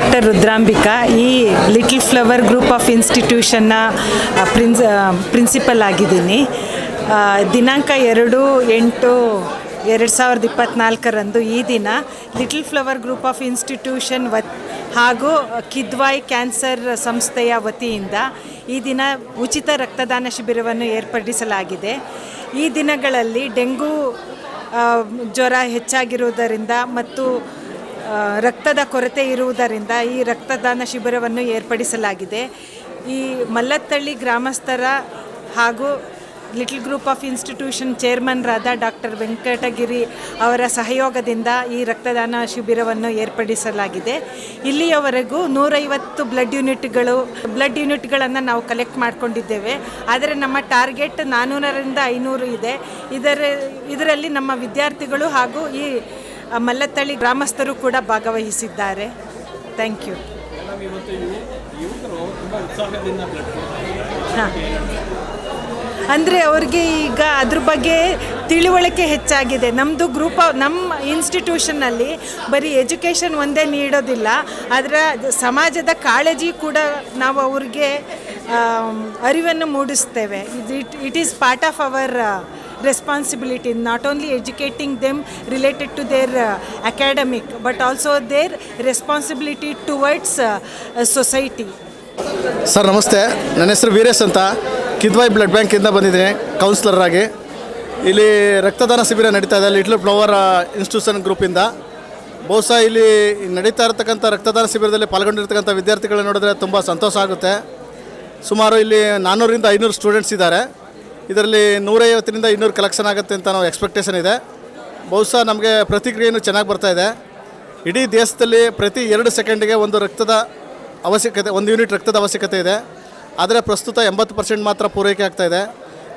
Doctor Rudrambika ಈ little flower group of ಇನ್ಸ್ಟಿಟ್ಯೂಷನ್ನ prince principal ಆಗಿದ್ದೀನಿ. ದಿನಾಂಕ ಎರಡು, ಎಂಟು, ಎರಡು ಸಾವಿರದ ಇಪ್ಪತ್ತ್ನಾಲ್ಕರಂದು ಈ ದಿನ Little Flower group of institution ವತ್, ಹಾಗೂ ಕಿದ್ವಾಯ್ ಕ್ಯಾನ್ಸರ್ ಸಂಸ್ಥೆಯ ವತಿಯಿಂದ ಈ ದಿನ ಉಚಿತ ರಕ್ತದಾನ ಶಿಬಿರವನ್ನು ಏರ್ಪಡಿಸಲಾಗಿದೆ. ಈ ದಿನಗಳಲ್ಲಿ ಡೆಂಗೂ ಜ್ವರ ಹೆಚ್ಚಾಗಿರುವುದರಿಂದ ಮತ್ತು ರಕ್ತದ ಕೊರತೆ ಇರುವುದರಿಂದ ಈ ರಕ್ತದಾನ ಶಿಬಿರವನ್ನು ಏರ್ಪಡಿಸಲಾಗಿದೆ. ಈ ಮಲ್ಲತ್ತಳ್ಳಿ ಗ್ರಾಮಸ್ಥರ ಹಾಗೂ ಲಿಟಲ್ ಗ್ರೂಪ್ ಆಫ್ ಇನ್ಸ್ಟಿಟ್ಯೂಷನ್ ಚೇರ್ಮನ್ರಾದ ಡಾಕ್ಟರ್ ವೆಂಕಟಗಿರಿ ಅವರ ಸಹಯೋಗದಿಂದ ಈ ರಕ್ತದಾನ ಶಿಬಿರವನ್ನು ಏರ್ಪಡಿಸಲಾಗಿದೆ. ಇಲ್ಲಿಯವರೆಗೂ ನೂರೈವತ್ತು ಬ್ಲಡ್ ಯೂನಿಟ್ಗಳು, ಬ್ಲಡ್ ಯೂನಿಟ್ಗಳನ್ನು ನಾವು ಕಲೆಕ್ಟ್ ಮಾಡಿಕೊಂಡಿದ್ದೇವೆ. ಆದರೆ ನಮ್ಮ ಟಾರ್ಗೆಟ್ ನಾನ್ನೂರರಿಂದ ಐನೂರು ಇದೆ. ಇದರ, ಇದರಲ್ಲಿ ನಮ್ಮ ವಿದ್ಯಾರ್ಥಿಗಳು ಹಾಗೂ ಈ ಮಲ್ಲತ್ತಳ್ಳಿ ಗ್ರಾಮಸ್ಥರು ಕೂಡ ಭಾಗವಹಿಸಿದ್ದಾರೆ. ಥ್ಯಾಂಕ್ ಯು ಹಾಂ. ಅಂದರೆ ಅವ್ರಿಗೆ ಈಗ ಅದ್ರ ಬಗ್ಗೆ ತಿಳುವಳಿಕೆ ಹೆಚ್ಚಾಗಿದೆ. ನಮ್ಮದು ಗ್ರೂಪ್ ನಮ್ಮ ಇನ್ಸ್ಟಿಟ್ಯೂಷನಲ್ಲಿ ಬರೀ ಎಜುಕೇಷನ್ ಒಂದೇ ನೀಡೋದಿಲ್ಲ. ಅದರ ಸಮಾಜದ ಕಾಳಜಿ ಕೂಡ ನಾವು ಅವ್ರಿಗೆ ಅರಿವನ್ನು ಮೂಡಿಸ್ತೇವೆ. It it is part of our responsibility not only educating them related to their academic but also their responsibility uh, society sir ನಮಸ್ತೆ ನನ್ನ ಹೆಸರು ವೀರೇಶ್ ಅಂತ. ಕಿದ್ವಾಯ್ ಬ್ಲಡ್ ಬ್ಯಾಂಕಿಂದ ಬಂದಿದ್ದೀನಿ ಕೌನ್ಸಿಲರ್ ಇಲ್ಲಿ ರಕ್ತದಾನ ಶಿಬಿರ ನಡೀತಾ ಇದೆ. ಲಿಟ್ಲ್ ಫ್ಲವರ್ ಇನ್ಸ್ಟಿಟ್ಯೂಷನ್ ಗ್ರೂಪಿಂದ ಬಹುಶಃ ಇಲ್ಲಿ ನಡೀತಾ ಇರತಕ್ಕಂಥ ರಕ್ತದಾನ ಶಿಬಿರದಲ್ಲಿ ಪಾಲ್ಗೊಂಡಿರ್ತಕ್ಕಂಥ ವಿದ್ಯಾರ್ಥಿಗಳನ್ನ ನೋಡಿದ್ರೆ ತುಂಬ ಸಂತೋಷ ಆಗುತ್ತೆ. ಸುಮಾರು ಇಲ್ಲಿ ನಾನ್ನೂರಿಂದ ಐನೂರು ಸ್ಟೂಡೆಂಟ್ಸ್ ಇದ್ದಾರೆ. ಇದರಲ್ಲಿ ನೂರೈವತ್ತರಿಂದ ಇನ್ನೂರು ಕಲೆಕ್ಷನ್ ಆಗುತ್ತೆ ಅಂತ ನಾವು ಎಕ್ಸ್ಪೆಕ್ಟೇಷನ್ ಇದೆ. ಬಹುಶಃ ನಮಗೆ ಪ್ರತಿಕ್ರಿಯೆಯೂ ಚೆನ್ನಾಗಿ ಬರ್ತಾ ಇದೆ. ಇಡೀ ದೇಶದಲ್ಲಿ ಪ್ರತಿ ಎರಡು ಸೆಕೆಂಡಿಗೆ ಒಂದು ರಕ್ತದ ಅವಶ್ಯಕತೆ, ಒಂದು ಯೂನಿಟ್ ರಕ್ತದ ಅವಶ್ಯಕತೆ ಇದೆ. ಆದರೆ ಪ್ರಸ್ತುತ ಎಂಬತ್ತು ಪರ್ಸೆಂಟ್ ಮಾತ್ರ ಪೂರೈಕೆ ಆಗ್ತಾ ಇದೆ.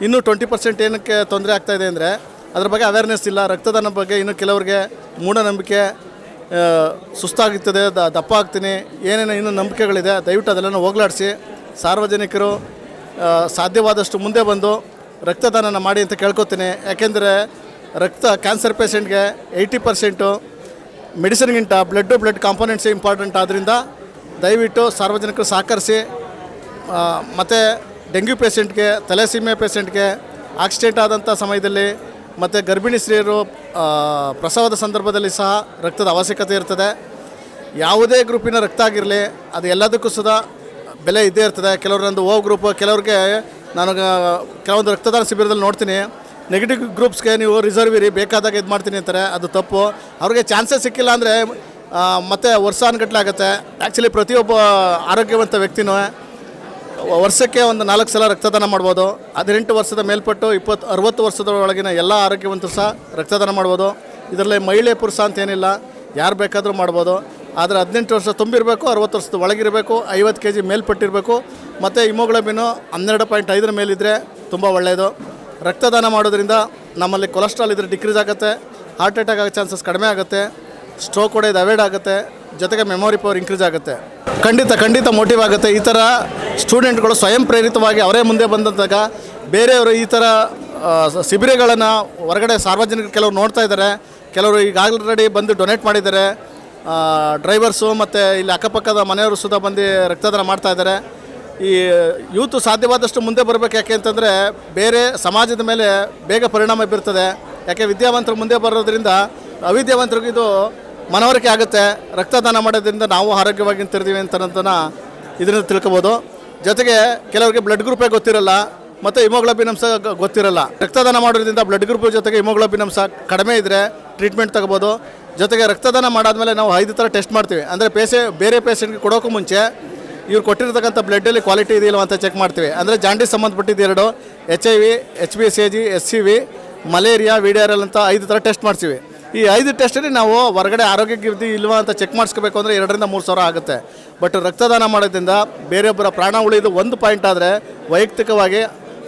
ಇನ್ನೂ ಟ್ವೆಂಟಿ ಪರ್ಸೆಂಟ್ ಏನಕ್ಕೆ ತೊಂದರೆ ಆಗ್ತಾ ಇದೆ ಅಂದರೆ, ಅದ್ರ ಬಗ್ಗೆ ಅವೇರ್ನೆಸ್ ಇಲ್ಲ. ರಕ್ತದಾನ ಬಗ್ಗೆ ಇನ್ನು ಕೆಲವರಿಗೆ ಮೂಢನಂಬಿಕೆ ಸುಸ್ತಾಗುತ್ತದೆ ದ, ದಪ್ಪ ಆಗ್ತೀನಿ. ಏನೇನು ಇನ್ನೂ ನಂಬಿಕೆಗಳಿದೆ, ದಯವಿಟ್ಟು ಅದೆಲ್ಲನೂ ಹೋಗ್ಲಾಡಿಸಿ. ಸಾರ್ವಜನಿಕರು ಸಾಧ್ಯವಾದಷ್ಟು ಮುಂದೆ ಬಂದು ರಕ್ತದಾನನ ಮಾಡಿ ಅಂತ ಕೇಳ್ಕೊತೀನಿ. ಯಾಕೆಂದರೆ ರಕ್ತ ಕ್ಯಾನ್ಸರ್ ಪೇಷೆಂಟ್ಗೆ ಏಯ್ಟಿ ಪರ್ಸೆಂಟು ಮೆಡಿಸಿನ್ಗಿಂತ ಬ್ಲಡ್ಡು ಬ್ಲಡ್ ಕಾಂಪೋನೆಂಟ್ಸ್ ಇಂಪಾರ್ಟೆಂಟ್ ಆದ್ದರಿಂದ ದಯವಿಟ್ಟು ಸಾರ್ವಜನಿಕರು ಸಹಕರಿಸಿ ಮತ್ತು ಡೆಂಗ್ಯೂ ಪೇಷೆಂಟ್ಗೆ ತಲೆಸೀಮೆ ಪೇಷೆಂಟ್ಗೆ ಆಕ್ಸಿಡೆಂಟ್ ಆದಂಥ ಸಮಯದಲ್ಲಿ ಮತ್ತು ಗರ್ಭಿಣಿ ಸ್ತ್ರೀಯರು ಪ್ರಸವದ ಸಂದರ್ಭದಲ್ಲಿ ಸಹ ರಕ್ತದ ಅವಶ್ಯಕತೆ ಇರ್ತದೆ. ಯಾವುದೇ ಗ್ರೂಪಿನ ರಕ್ತ ಆಗಿರಲಿ, ಅದು ಎಲ್ಲದಕ್ಕೂ ಸುದ ಬೆಲೆ ಇದ್ದೇ ಇರ್ತದೆ. ಕೆಲವರೊಂದು ಓ ಗ್ರೂಪ್ ಕೆಲವ್ರಿಗೆ ನಾನು ಕೆಲವೊಂದು ರಕ್ತದಾನ ಶಿಬಿರದಲ್ಲಿ ನೋಡ್ತೀನಿ. ನೆಗೆಟಿವ್ ಗ್ರೂಪ್ಸ್ಗೆ ನೀವು ರಿಸರ್ವ್ ಇರಿ, ಬೇಕಾದಾಗ ಇದು ಮಾಡ್ತೀನಿ ಅಂತಾರೆ. ಅದು ತಪ್ಪು. ಅವ್ರಿಗೆ ಚಾನ್ಸಸ್ ಸಿಕ್ಕಿಲ್ಲ ಅಂದರೆ ಮತ್ತೆ ವರ್ಷಾನುಗಟ್ಟಲೆ ಆಗುತ್ತೆ. ಆ್ಯಕ್ಚುಲಿ ಪ್ರತಿಯೊಬ್ಬ ಆರೋಗ್ಯವಂತ ವ್ಯಕ್ತಿನೂ ವರ್ಷಕ್ಕೆ ಒಂದು ನಾಲ್ಕು ಸಲ ರಕ್ತದಾನ ಮಾಡ್ಬೋದು. ಹದಿನೆಂಟು ವರ್ಷದ ಮೇಲ್ಪಟ್ಟು ಇಪ್ಪತ್ತು, ಅರುವತ್ತು ವರ್ಷದ ಒಳಗಿನ ಎಲ್ಲ ಆರೋಗ್ಯವಂತರು ಸಹ ರಕ್ತದಾನ ಮಾಡ್ಬೋದು. ಇದರಲ್ಲಿ ಮಹಿಳೆ, ಪುರುಷ ಅಂತ ಏನಿಲ್ಲ. ಯಾರು ಬೇಕಾದರೂ ಮಾಡ್ಬೋದು. ಆದರೆ ಹದಿನೆಂಟು ವರ್ಷ ತುಂಬಿರಬೇಕು, ಅರುವತ್ತು ವರ್ಷದ ಒಳಗಿರಬೇಕು, ಐವತ್ತು ಕೆ ಜಿ ಮೇಲ್ಪಟ್ಟಿರಬೇಕು, ಮತ್ತು ಇಮೋಗ್ಲೋಬಿನು ಹನ್ನೆರಡು ಪಾಯಿಂಟ್ ಐದರ ಮೇಲಿದ್ದರೆ ತುಂಬ ಒಳ್ಳೆಯದು. ರಕ್ತದಾನ ಮಾಡೋದ್ರಿಂದ ನಮ್ಮಲ್ಲಿ ಕೊಲೆಸ್ಟ್ರಾಲ್ ಇದ್ರೆ ಡಿಕ್ರೀಸ್ ಆಗುತ್ತೆ ಹಾರ್ಟ್ ಅಟ್ಯಾಕ್ ಆಗೋ ಚಾನ್ಸಸ್ ಕಡಿಮೆ ಆಗುತ್ತೆ ಸ್ಟ್ರೋಕ್ ಹೊಡೆಯೋದು ಅವೈಡ್ ಆಗುತ್ತೆ, ಜೊತೆಗೆ ಮೆಮೊರಿ ಪವರ್ ಇನ್ಕ್ರೀಸ್ ಆಗುತ್ತೆ. ಖಂಡಿತ ಖಂಡಿತ ಮೋಟಿವ್ ಆಗುತ್ತೆ. ಈ ಥರ ಸ್ಟೂಡೆಂಟ್ಗಳು ಸ್ವಯಂ ಪ್ರೇರಿತವಾಗಿ ಅವರೇ ಮುಂದೆ ಬಂದಾಗ ಬೇರೆಯವರು ಈ ಥರ ಶಿಬಿರಗಳನ್ನು ಹೊರಗಡೆ ಸಾರ್ವಜನಿಕರು ಕೆಲವರು ನೋಡ್ತಾ ಇದ್ದಾರೆ ಕೆಲವರು ಈಗ ಆಲ್ರೆಡಿ ಬಂದು ಡೊನೇಟ್ ಮಾಡಿದ್ದಾರೆ ಡ್ರೈವರ್ಸು ಮತ್ತು ಇಲ್ಲಿ ಅಕ್ಕಪಕ್ಕದ ಮನೆಯವರು ಸುಧಾ ಬಂದು ರಕ್ತದಾನ ಮಾಡ್ತಾ ಇದ್ದಾರೆ. ಈ, ಯೂತು ಸಾಧ್ಯವಾದಷ್ಟು ಮುಂದೆ ಬರಬೇಕು ಯಾಕೆ ಅಂತಂದರೆ ಬೇರೆ ಸಮಾಜದ ಮೇಲೆ ಬೇಗ ಪರಿಣಾಮ ಬೀರ್ತದೆ. ಯಾಕೆ ವಿದ್ಯಾವಂತರು ಮುಂದೆ ಬರೋದ್ರಿಂದ ಅವಿದ್ಯಾವಂತರಿಗೂ ಇದು ಮನವರಿಕೆ ಆಗುತ್ತೆ. ರಕ್ತದಾನ ಮಾಡೋದ್ರಿಂದ ನಾವು ಆರೋಗ್ಯವಾಗಿ ನಿಂತಿರ್ತೀವಿ ಅಂತ ಇದರಿಂದ ತಿಳ್ಕೊಬೋದು. ಜೊತೆಗೆ ಕೆಲವರಿಗೆ ಬ್ಲಡ್ ಗ್ರೂಪೇ ಗೊತ್ತಿರಲ್ಲ, ಮತ್ತು ಹಿಮೋಗ್ಲೋಬಿನ್ ಅಂಶ ಗೊತ್ತಿರಲ್ಲ. ರಕ್ತದಾನ ಮಾಡೋದ್ರಿಂದ ಬ್ಲಡ್ ಗ್ರೂಪ್ ಜೊತೆಗೆ ಹಿಮೋಗ್ಲೋಬಿನ್ ಅಂಶ ಕಡಿಮೆ ಇದ್ದರೆ ಟ್ರೀಟ್ಮೆಂಟ್ ತಗೋಬೋದು. ಜೊತೆಗೆ ರಕ್ತದಾನ ಮಾಡಾದ್ಮೇಲೆ ನಾವು ಐದು ಥರ ಟೆಸ್ಟ್ ಮಾಡ್ತೀವಿ. ಅಂದರೆ ಪೇಸೆ ಬೇರೆ ಪೇಷೆಂಟ್ಗೆ ಕೊಡೋಕ್ಕೂ ಮುಂಚೆ ಇವ್ರು ಕೊಟ್ಟಿರ್ತಕ್ಕಂಥ ಬ್ಲಡ್ಡಲ್ಲಿ ಕ್ವಾಲಿಟಿ ಇದೆಯಲ್ಲ ಅಂತ ಚೆಕ್ ಮಾಡ್ತೀವಿ. ಅಂದರೆ ಜಾಂಡೀಸ್ ಸಂಬಂಧಪಟ್ಟಿದ್ದು ಎರಡು H I V H B C G S C V malaria V D R L ಅಂತ ಐದು ಥರ ಟೆಸ್ಟ್ ಮಾಡ್ತೀವಿ. ಈ ಐದು ಟೆಸ್ಟಲ್ಲಿ ನಾವು ಹೊರಗಡೆ ಆರೋಗ್ಯ ಇರ್ದಿ ಇಲ್ವಾ ಅಂತ ಚೆಕ್ ಮಾಡಿಸ್ಕೋಬೇಕು ಅಂದರೆ ಎರಡರಿಂದ ಮೂರು ಸಾವಿರ ಆಗುತ್ತೆ. ಬಟ್ ರಕ್ತದಾನ ಮಾಡೋದ್ರಿಂದ ಬೇರೆಯೊಬ್ಬರ ಪ್ರಾಣ ಉಳಿದು ಒಂದು ಪಾಯಿಂಟ್ ಆದರೆ ವೈಯಕ್ತಿಕವಾಗಿ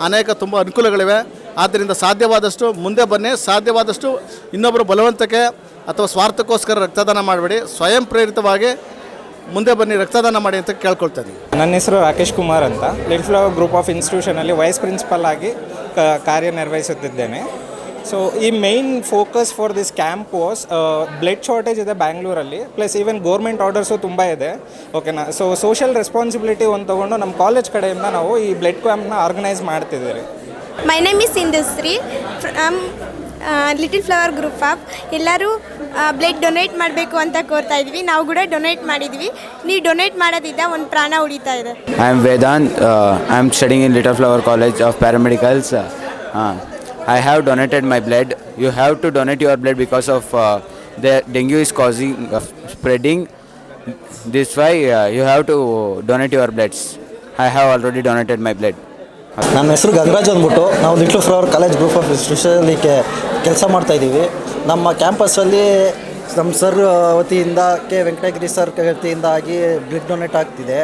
ಅನೇಕ ತುಂಬ ಅನುಕೂಲಗಳಿವೆ. ಆದ್ದರಿಂದ ಸಾಧ್ಯವಾದಷ್ಟು ಮುಂದೆ ಬನ್ನಿ. ಸಾಧ್ಯವಾದಷ್ಟು ಇನ್ನೊಬ್ಬರು ಬಲವಂತಕ್ಕೆ ಅಥವಾ ಸ್ವಾರ್ಥಕ್ಕೋಸ್ಕರ ರಕ್ತದಾನ ಮಾಡಬೇಡಿ. ಸ್ವಯಂ ಪ್ರೇರಿತವಾಗಿ ಮುಂದೆ ಬನ್ನಿ ರಕ್ತದಾನ ಮಾಡಿ ಅಂತ ಕೇಳ್ಕೊಳ್ತೇನೆ. ನನ್ನ ಹೆಸರು ರಾಕೇಶ್ ಕುಮಾರ್ ಅಂತ. ಲಿಟ್ ಫ್ಲವರ್ ಗ್ರೂಪ್ ಆಫ್ ಇನ್ಸ್ಟಿಟ್ಯೂಷನಲ್ಲಿ ವೈಸ್ ಪ್ರಿನ್ಸಿಪಲ್ ಆಗಿ ಕಾರ್ಯನಿರ್ವಹಿಸುತ್ತಿದ್ದೇನೆ. ಸೊ ಈ main focus for this camp was blood shortage ಇದೆ ಬ್ಯಾಂಗ್ಳೂರಲ್ಲಿ ಪ್ಲಸ್ ಈವನ್ ಗೋರ್ಮೆಂಟ್ ಆರ್ಡರ್ಸು ತುಂಬ ಇದೆ. ಓಕೆನಾ ಸೊ ಸೋಷಿಯಲ್ ರೆಸ್ಪಾನ್ಸಿಬಿಲಿಟಿ ಒಂದು ತೊಗೊಂಡು ನಮ್ಮ ಕಾಲೇಜ್ ಕಡೆಯಿಂದ ನಾವು ಈ ಬ್ಲಡ್ ಕ್ಯಾಂಪ್ನ ಆರ್ಗನೈಸ್ ಮಾಡ್ತಿದ್ದೀವಿ my name is Indasri from Little Flower group of ಎಲ್ಲರೂ ಬ್ಲಡ್ ಡೊನೇಟ್ ಮಾಡಬೇಕು ಅಂತ ಕೋರ್ತಾ ಇದ್ವಿ. ನಾವು ಕೂಡ ಡೊನೇಟ್ ಮಾಡಿದ್ವಿ. ನೀವು ಡೊನೇಟ್ ಮಾಡೋದಿದ್ದ ಒಂದು ಪ್ರಾಣ ಉಳಿತಾ ಇದೆ. I am Vedant I am studying in Little Flower college of paramedicals I have donated my blood you have to donate your blood because of the dengue is causing spreading this why you have to donate your bloods I have already donated my blood ನನ್ನ ಹೆಸರು ಗಂಗರಾಜ್ ಅಂದ್ಬಿಟ್ಟು ನಾವು Little Flower college group of ಇನ್ಸ್ಟಿಟ್ಯೂಷನಲ್ಲಿ ಕೆಲಸ ಮಾಡ್ತಾಯಿದ್ದೀವಿ ನಮ್ಮ ಕ್ಯಾಂಪಸ್ಸಲ್ಲಿ ನಮ್ಮ sir ವತಿಯಿಂದ ಕೆ. ವೆಂಕಟಗಿರಿ ಸರ್ ವತಿಯಿಂದ ಆಗಿ ಬ್ಲಡ್ ಡೊನೇಟ್ ಆಗ್ತಿದೆ.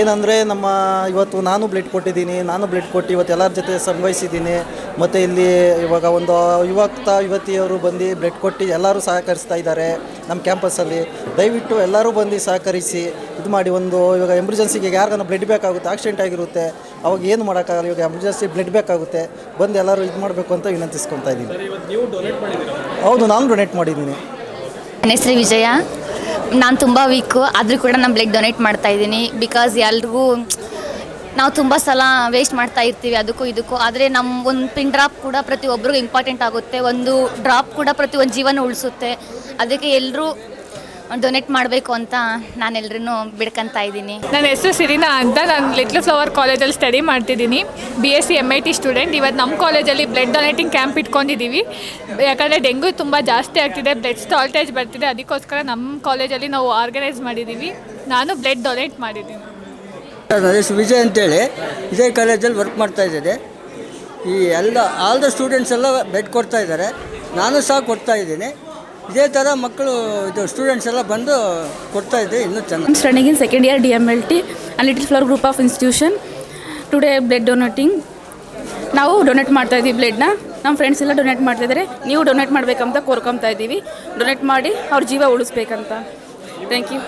ಏನಂದರೆ ನಮ್ಮ ಇವತ್ತು ನಾನು ಬ್ಲಡ್ ಕೊಟ್ಟಿದ್ದೀನಿ ನಾನು ಬ್ಲಡ್ ಕೊಟ್ಟು ಇವತ್ತು ಎಲ್ಲರ ಜೊತೆ ಸಂಭವಿಸಿದ್ದೀನಿ. ಮತ್ತು ಇಲ್ಲಿ ಇವಾಗ ಒಂದು ಯುವಕ ಯುವತಿಯರು ಬಂದು ಬ್ಲಡ್ ಕೊಟ್ಟು ಎಲ್ಲರೂ ಸಹಕರಿಸ್ತಾ ಇದ್ದಾರೆ ನಮ್ಮ ಕ್ಯಾಂಪಸ್ಸಲ್ಲಿ ದಯವಿಟ್ಟು ಎಲ್ಲರೂ ಬಂದು ಸಹಕರಿಸಿ ಇದು ಮಾಡಿ ಒಂದು ಇವಾಗ ಎಮರ್ಜೆನ್ಸಿಗೆ ಯಾರಿಗಾನ ಬ್ಲಡ್ ಬೇಕಾಗುತ್ತೆ ಆಕ್ಸಿಡೆಂಟ್ ಆಗಿರುತ್ತೆ ಅವಾಗ ಏನು ಮಾಡೋಕ್ಕಾಗಲ್ಲ ಇವಾಗ ಎಮರ್ಜೆನ್ಸಿ ಬ್ಲಡ್ ಬೇಕಾಗುತ್ತೆ ಬಂದು ಎಲ್ಲರೂ ಇದು ಮಾಡಬೇಕು ಅಂತ ವಿನಂತಿಸ್ಕೊತಾ ಇದ್ದೀನಿ. ಹೌದು ನಾನು ಡೊನೇಟ್ ಮಾಡಿದ್ದೀನಿ. ನನ್ನ ವಿಜಯ. ನಾನು ತುಂಬ ವೀಕು ಆದರೂ ಕೂಡ ನಾನು ಬ್ಲಡ್ ಡೊನೇಟ್ ಮಾಡ್ತಾ ಇದ್ದೀನಿ. ಬಿಕಾಸ್ ಎಲ್ರಿಗೂ ನಾವು ತುಂಬ ಸಲ ವೇಸ್ಟ್ ಮಾಡ್ತಾ ಇರ್ತೀವಿ, ಅದಕ್ಕೂ ಇದಕ್ಕೂ. ಆದರೆ ನಮ್ಮ ಒಂದು ಪಿನ್ ಡ್ರಾಪ್ ಕೂಡ ಪ್ರತಿ ಒಬ್ರಿಗೂ ಇಂಪಾರ್ಟೆಂಟ್ ಆಗುತ್ತೆ. ಒಂದು ಡ್ರಾಪ್ ಕೂಡ ಪ್ರತಿ ಒಂದು ಜೀವನ ಉಳಿಸುತ್ತೆ. ಅದಕ್ಕೆ ಎಲ್ಲರೂ ಡೊನೇಟ್ ಮಾಡಬೇಕು ಅಂತ ನಾನು ಎಲ್ರೂ ಬಿಡ್ಕೊಂತ ಇದ್ದೀನಿ. ನನ್ನ ಹೆಸರು ಸಿರಿನಾ ಅಂತ. ನಾನು ಲಿಟ್ಲ್ ಫ್ಲವರ್ ಕಾಲೇಜಲ್ಲಿ ಸ್ಟಡಿ ಮಾಡ್ತಿದ್ದೀನಿ. B S C M I T student ಇವತ್ತು ನಮ್ಮ ಕಾಲೇಜಲ್ಲಿ ಬ್ಲಡ್ ಡೊನೇಟಿಂಗ್ ಕ್ಯಾಂಪ್ ಇಟ್ಕೊಂಡಿದ್ದೀವಿ ಯಾಕಂದರೆ ಡೆಂಗು ತುಂಬ ಜಾಸ್ತಿ ಆಗ್ತಿದೆ. ಬ್ಲಡ್ ಸ್ಟಾಲ್ಟೇಜ್ ಬರ್ತಿದೆ. ಅದಕ್ಕೋಸ್ಕರ ನಮ್ಮ ಕಾಲೇಜಲ್ಲಿ ನಾವು ಆರ್ಗನೈಸ್ ಮಾಡಿದ್ದೀವಿ ನಾನು ಬ್ಲಡ್ ಡೊನೇಟ್ ಮಾಡಿದ್ದೀನಿ. ನನ್ನ ಹೆಸರು ವಿಜಯ್ ಅಂತೇಳಿ. ವಿಜಯ್ ಕಾಲೇಜಲ್ಲಿ ವರ್ಕ್ ಮಾಡ್ತಾ ಇದ್ದೇನೆ. ಈ ಎಲ್ಲ ಆಲ್ ದ ಸ್ಟೂಡೆಂಟ್ಸ್ ಎಲ್ಲ ಬೆಡ್ ಕೊಡ್ತಾ ಇದ್ದಾರೆ. ನಾನು ಸಹ ಕೊಡ್ತಾ ಇದ್ದೀನಿ. ಇದೇ ಥರ ಮಕ್ಕಳು, ಇದು ಸ್ಟೂಡೆಂಟ್ಸ್ ಎಲ್ಲ ಬಂದು ಕೊಡ್ತಾ ಇದೆ ಇನ್ನೂ ಚೆನ್ನಾಗಿ. Studying in second year D M L T and Little Flower group of institution today blood donating ನಾವು ಡೊನೇಟ್ ಮಾಡ್ತಾ ಇದ್ದೀವಿ ಬ್ಲಡ್ನ ನಮ್ಮ ಫ್ರೆಂಡ್ಸ್ ಎಲ್ಲ ಡೊನೇಟ್ ಮಾಡ್ತಾ ಇದ್ದಾರೆ ನೀವು ಡೊನೇಟ್ ಮಾಡಬೇಕಂತ ಕೋರ್ಕೊತಾ ಇದ್ದೀವಿ ಡೊನೇಟ್ ಮಾಡಿ ಅವ್ರ ಜೀವ ಉಳಿಸ್ಬೇಕಂತ. Thank you